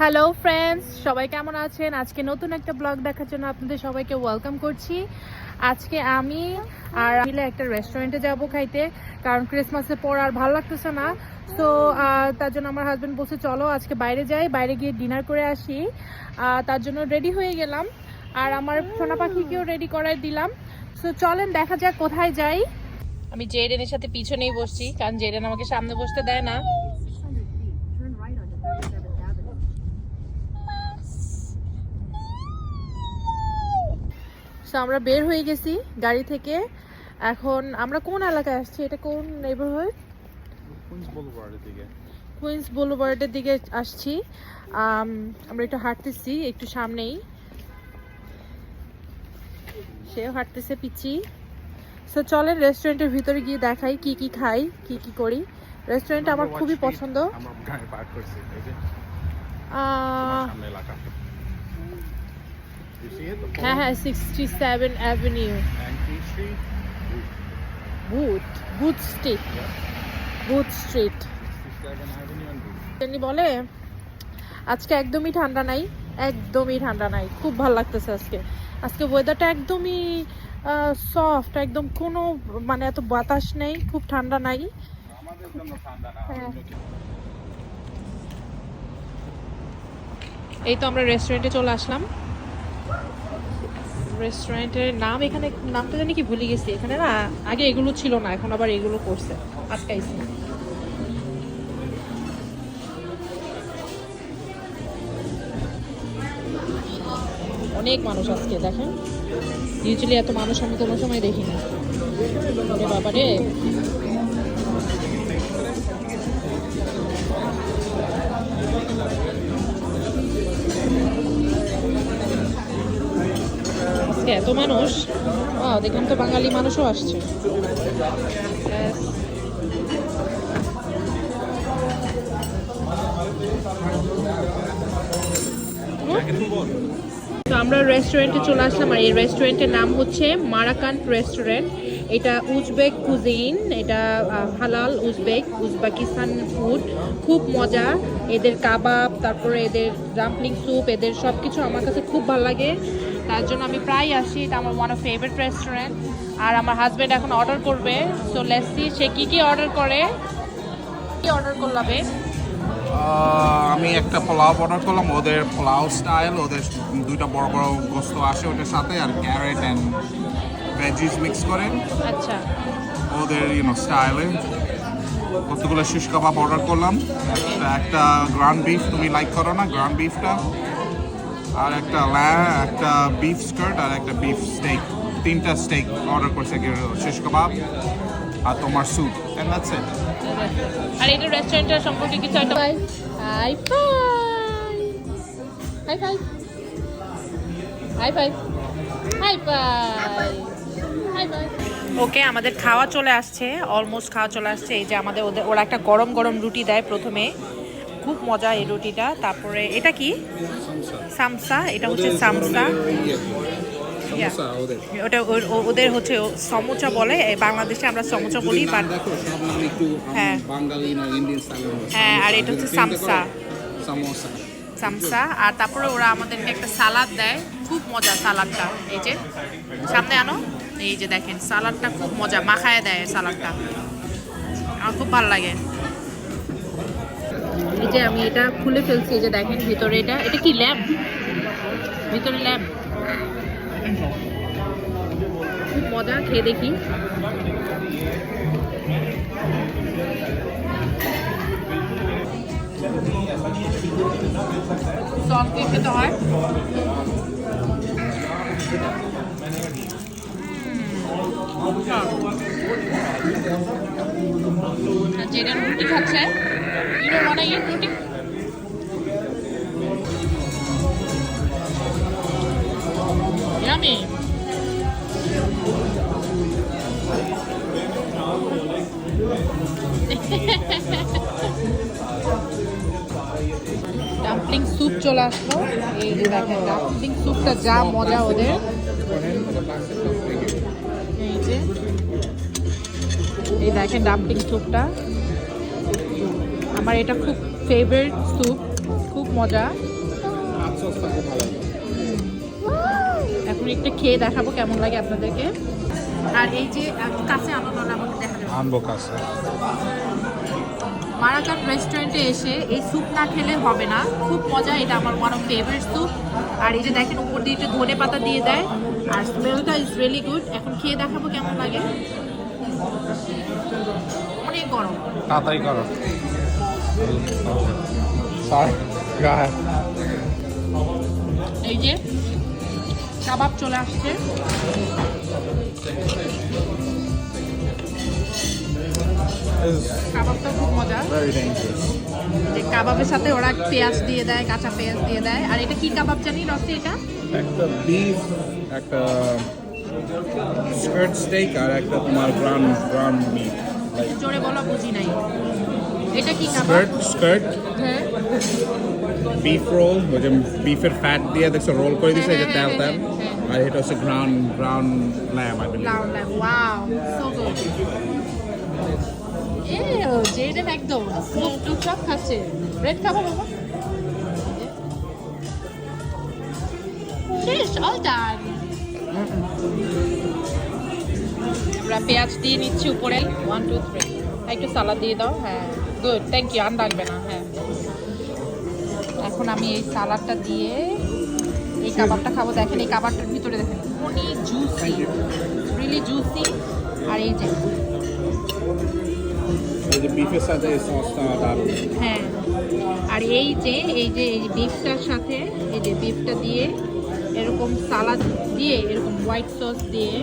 Hello friends সবাই কেমন আছেন? আজকে নতুন একটা ব্লগ দেখার জন্য আপনাদের সবাইকে ওয়েলকাম করছি। আজকে আমি আর মিলে একটা রেস্টুরেন্টে যাব খাইতে, কারণ ক্রিসমাসের পর আর ভালো লাগতেছে না। তো তার জন্য আমার হাজব্যান্ড বলছে, চলো আজকে বাইরে যাই, বাইরে গিয়ে ডিনার করে আসি। তার জন্য রেডি হয়ে গেলাম। আর আমার সোনা পাখিকেও রেডি করাই দিলাম। তো চলেন দেখা যাক কোথায় যাই। আমি জেডেনের সাথে পিছনেই বসছি, কারণ জেডেন আমাকে সামনে বসতে দেয় না। তো আমরা বের হয়ে গেছি গাড়ি থেকে। এখন আমরা কোন এলাকায় আসছি? এটা কোন নেইবারহুড কুইন্স বুলভার্ডের দিকে। কুইন্স বুলভার্ডের দিকে আসছি। আমরা একটু হাঁটতেছি একটু সামনেই। সেও হাঁটতেছে পিচি সো চলেন রেস্টুরেন্টের ভিতরে গিয়ে দেখাই কি কি খাই কি কি করি। রেস্টুরেন্ট আমার খুবই পছন্দ আমরা গাড়ি পার্ক করছি এই যে আহ, সামনে এলাকা You see it? হ্যাঁ হ্যাঁ sixty seven avenue Street. Booth booth street Yeah. Booth street 67 Avenue and Booth. বলে আজকে একদমই ঠান্ডা নাই একদমই ঠান্ডা নাই খুব ভালো লাগতেছে আজকে আজকে ওয়েদারটা একদমই সফট একদম কোনো মানে এত বাতাস নেই খুব ঠান্ডা নাই হ্যাঁ। এই তো আমরা রেস্টুরেন্টে চলে আসলাম রেস্টুরেন্টের নাম এখানে, নামটা জানি কি ভুলে গেছি। এখানে না, আগে এগুলো ছিল না, এখন আবার এগুলো করছে, আটকাইছে। অনেক মানুষ আজকে, দেখেন। ইউজুয়ালি এত মানুষ আমি কোনো সময় দেখি না বাবা রে আজকে এত মানুষ? দেখলাম তো বাঙালি মানুষও আসছে। তো আমরা রেস্টুরেন্টে চলে আসলাম আর এই রেস্টুরেন্টের নাম হচ্ছে মারাকান রেস্টুরেন্ট এটা উজবেক কুজিন এটা হালাল উজবেক, উজবেকিস্তান ফুড খুব মজা। এদের কাবাব, তারপরে এদের ডাম্পলিং স্যুপ এদের সব কিছু আমার কাছে খুব ভালো লাগে। তার জন্য আমি প্রায় আসি। এটা আমার ওয়ান অফ ফেভারিট রেস্টুরেন্ট আর আমার হাজব্যান্ড এখন অর্ডার করবে। সো লেসি সে কী কী অর্ডার করে। কি অর্ডার করলাবে আমি একটা পোলাও অর্ডার করলাম। ওদের পোলাও স্টাইল ওদের দুইটা বড় বড় গোস্ত আসে ওটার সাথে আর ক্যারেট অ্যান্ড ভেজিস মিক্স করে। আচ্ছা। ওদের ইউনো স্টাইলে কতগুলো শিশ কাবাব অর্ডার করলাম। একটা গ্রান্ড বিফ তুমি লাইক করো না গ্রান্ড বিফটা আর একটা ল্যা একটা বিফ স্কার্ট আর একটা বিফ স্টেক তিনটা স্টেক অর্ডার করছে শিশ কাবাব আর তোমার স্যুপ অ্যান্ড দ্যাটস ইট আর এটা রেস্টুরেন্টের সম্পর্কে কিছু একটা hi hi hi-fi hi-fi hi-fi hi-fi okay আমাদের খাওয়া চলে আসছে অলমোস্ট খাওয়া চলে আসছে। এই যে আমাদের ওদের ওরা একটা গরম গরম রুটি দেয় প্রথমে। খুব মজা এই রুটিটা। তারপরে এটা কি? সামসা এটা হচ্ছে সামসা। Yeah. ওটা ওদের হচ্ছে সমোচা বলে। বাংলাদেশে আমরা সমোচা বলি বাট হ্যাঁ। হ্যাঁ, আর এটা হচ্ছে সামসা। সামোসা। সামসা আর তারপরে ওরা আমাদেরকে একটা সালাদ দেয়। খুব মজা সালাদটা এই যে। সামনে আনো এই যে দেখেন সালাদটা খুব মজা মাখায় দেয় সালাদটা। আমার খুব ভালো লাগে। এই যে আমি এটা খুলে ফেলছি, এই যে দেখেন ভিতরে এটা। এটা কি ল্যাব? ভিতরে ল্যাব। খুব মজা, খেয়ে দেখি। খেতে হয়। আর যেটা রুটি খাচ্ছে ইয়ামি ডাম্পলিং স্যুপ চলে আসলো। এই যে দেখেন ডাম্পলিং স্যুপটা যা মজা ওদের। এই যে। এই দেখেন ডাম্পলিং স্যুপটা আমার এটা খুব ফেভারিট স্যুপ খুব মজা। এখন একটু খেয়ে দেখাবো কেমন লাগে আপনাদেরকে। আর এই যে কাছে আনো নাহলে আমাকে দেখা যাবে। আনব কাছে। মারাকাট রেস্টুরেন্টে এসে এই স্যুপ না খেলে হবে না। খুব মজা এটা আমার ওয়ান অফ ফেভারিট স্যুপ আর এই যে দেখেন উপর দিয়ে একটু ধনে পাতা দিয়ে দেয়। আর স্মেলটা ইজ রিয়েলি গুড এখন খেয়ে দেখাবো কেমন লাগে। অনেক গরম। তাড়াতাড়ি করো সরি গায়ে এই যে কাবাব চলে আসছে। কাবাবটা খুব মজা। যে কাবাবের সাথে ওরা পেঁয়াজ দিয়ে দেয় কাঁচা পেঁয়াজ দিয়ে দেয়। আর এটা কি কাবাব জানি রসে এটা? একটা বিফ একটা স্কার্ট স্টেক আর একটা তোমার গ্রাউন্ড গ্রাউন্ড মিট জোরে বলা বুঝি নাই। এটা কি কাবাব? স্কার্ট হ্যাঁ। বিফ রোল ওই যে বিফের ফ্যাট দিয়ে দেখছ রোল করে দিছে এই যে তেল তেল আর এটা হচ্ছে ground ground lamb I believe loud loud wow so good A Jaden একদম খাচ্ছে। ব্রেড খাব বাবা। শেষ অল ডান আমরা পেঁয়াজ দিয়ে নিচ্ছি উপরে। ওয়ান টু থ্রি একটু সালাদ দিয়ে দাও হ্যাঁ। গুড থ্যাংক ইউ আন লাগবে না হ্যাঁ। এখন আমি এই সালাদটা দিয়ে এই কাবাবটা খাব। দেখেন এই কাবাবটার ভিতরে দেখেন অনেক জুসি রিলি জুসি আর এই যে বিফের সাথে হ্যাঁ। আর এই যে এই যে এই বিফটার সাথে এই যে বিফটা দিয়ে এরকম সালাদ দিয়ে এরকম হোয়াইট সস দিয়ে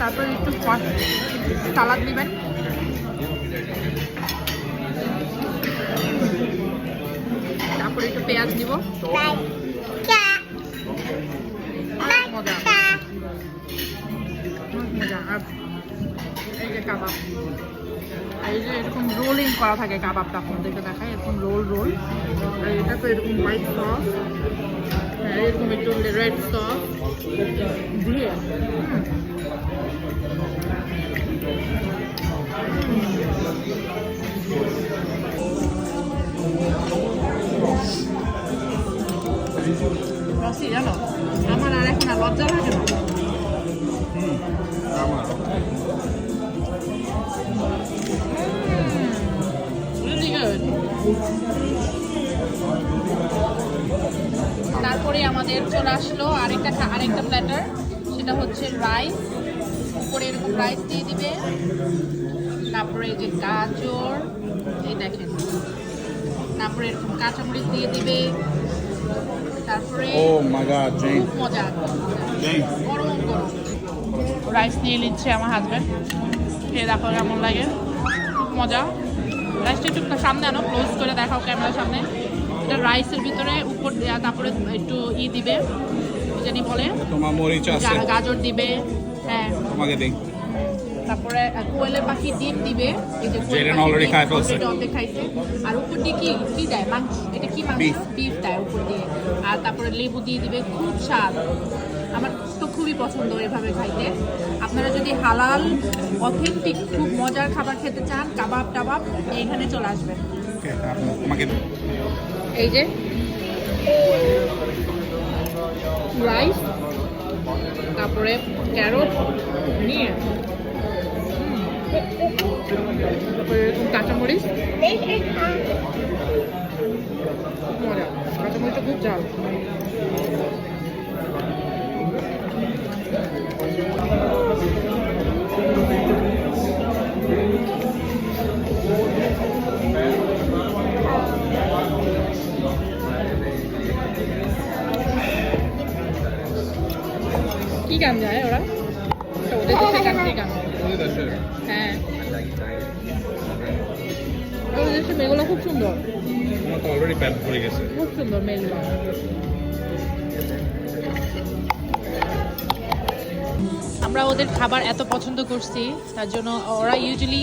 তারপর একটু সালাদ নেবেন। তারপরে একটু পেঁয়াজ আর এই যে কাবাব। এই যে এরকম রোলিং করা থাকে কাবাবটা, আপনাদেরকে দেখায় এরকম রোল রোল আর এটা তো এরকম হোয়াইট সস হ্যাঁ এরকম একটু রেড সস দিয়ে হুম। রসি জানো আমার আর এখন আর লজ্জা লাগে না আমার Really good. আমাদের চলে আসলো। আরেকটা আরেকটা প্ল্যাটার সেটা হচ্ছে রাইস উপরে এরকম রাইস দিয়ে দিবে। তারপরে এই যে গাজর এই দেখেন। তারপরে এরকম কাঁচামরিচ দিয়ে দিবে। তারপরে ও খুব মজা। গরম গরম। রাইস নিয়ে নিচ্ছে আমার হাজব্যান্ড খেয়ে দেখো কেমন লাগে। মজা। রাইসটা একটু সামনে আনো ক্লোজ করে দেখাও ক্যামেরার সামনে। এটা রাইসের ভিতরে উপর দেয়া তারপরে একটু ই দিবে জানি বলে। তোমার মরিচ আছে। গাজর দিবে হ্যাঁ। তোমাকে দিই তারপরে কোয়েলের পাখি ডিম দিবে এই যে জেরেন পাখির already ফেলছে। অর্ধেক খাইছে। আর উপর দিয়ে কি কি দেয়? মাংস এটা কি মাংস. বিফ। দেয় উপর দিয়ে। আর তারপরে লেবু দিয়ে দিবে খুব স্বাদ। আমার তো খুবই পছন্দ এভাবে খাইতে। আপনারা যদি হালাল অথেন্টিক খুব মজার খাবার খেতে চান কাবাব টাবাব এইখানে চলে আসবেন। তোমাকে এই যে। রাইস তারপরে ক্যারট নিয়ে তারপরে কাঁচামরিচ মজা কাঁচামরিচটা খুব ঝাল। কি গান যায় ওরা? ওদের দেশের গান হ্যাঁ। ওদের দেশের মেয়েগুলো খুব সুন্দর। অলরেডি প্যাট পড়ে গেছে। খুব সুন্দর মেয়েগুলো। আমরা ওদের খাবার এত পছন্দ করছি তার জন্য ওরা ইউজুয়ালি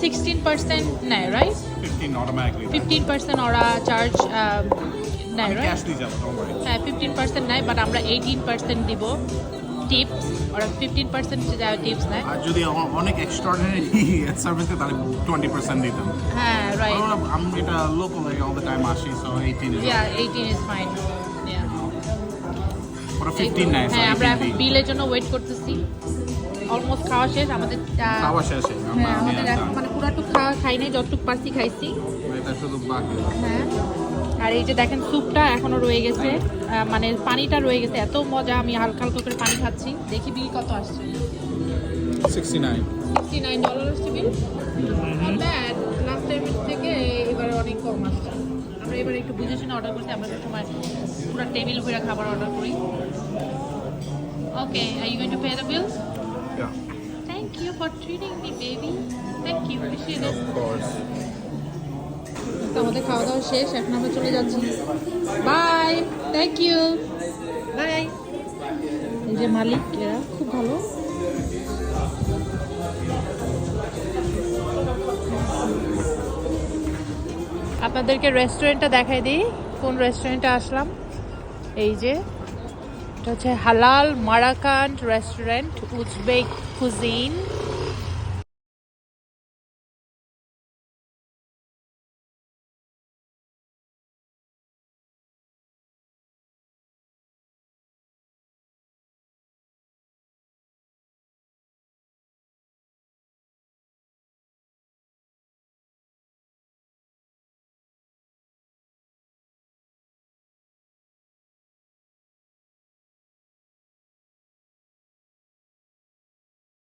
সিক্সটিন পার্সেন্ট নেয় রাইট 15 ফিফটিন পার্সেন্ট ওরা চার্জ নেয় রাইট হ্যাঁ ফিফটিন পার্সেন্ট নেয় বাট আমরা এইটিন পার্সেন্ট দিব। টিপস ওরা ফিফটিন পার্সেন্ট টিপস নেয়। আর যদি অনেক এক্সট্রাঅর্ডিনারি সার্ভিস তাহলে টোয়েন্টি পার্সেন্ট দিতাম। হ্যাঁ রাইট আমি এটা লোকাল লাগে অল দ্য টাইম আসি so eighteen 18 is fine. Yeah. ওরা ফিফটিন নেয় হ্যাঁ আমরা এখন বিলের জন্য ওয়েট করতেছি। অলমোস্ট খাওয়া শেষ আমাদের খাওয়া শেষে হ্যাঁ আমি আমাদের মানে পুরাটুক খাওয়া খাই নাই যতটুক পারছি খাইছি। এটা শুধু বাকি। হ্যাঁ। আর এই যে দেখেন স্যুপটা এখনও রয়ে গেছে মানে পানিটা রয়ে গেছে এত মজা আমি হালকা হালকা করে পানি খাচ্ছি দেখি বিল কত আসছে। Sixty nine sixty nine dollar আসছে বিল লাস্ট টাইমের থেকে এবারে অনেক কম আসছে। আমরা এবারে একটু বুঝে শুনে অর্ডার করছি আমরা সবসময় পুরো টেবিল ভরে খাবার অর্ডার করি। Okay are you going to pay the bill thank you for treating me baby thank you ইট তো আমাদের খাওয়া দাওয়া শেষ এখন আমরা চলে যাচ্ছি। বাই থ্যাংক ইউ বাই এই যে মালিক এরা খুব ভালো। আপনাদেরকে রেস্টুরেন্টটা দেখাই দিই কোন রেস্টুরেন্টে আসলাম। এই যে এটা হচ্ছে হালাল মারাকান্ড রেস্টুরেন্ট উজবেক কুজিন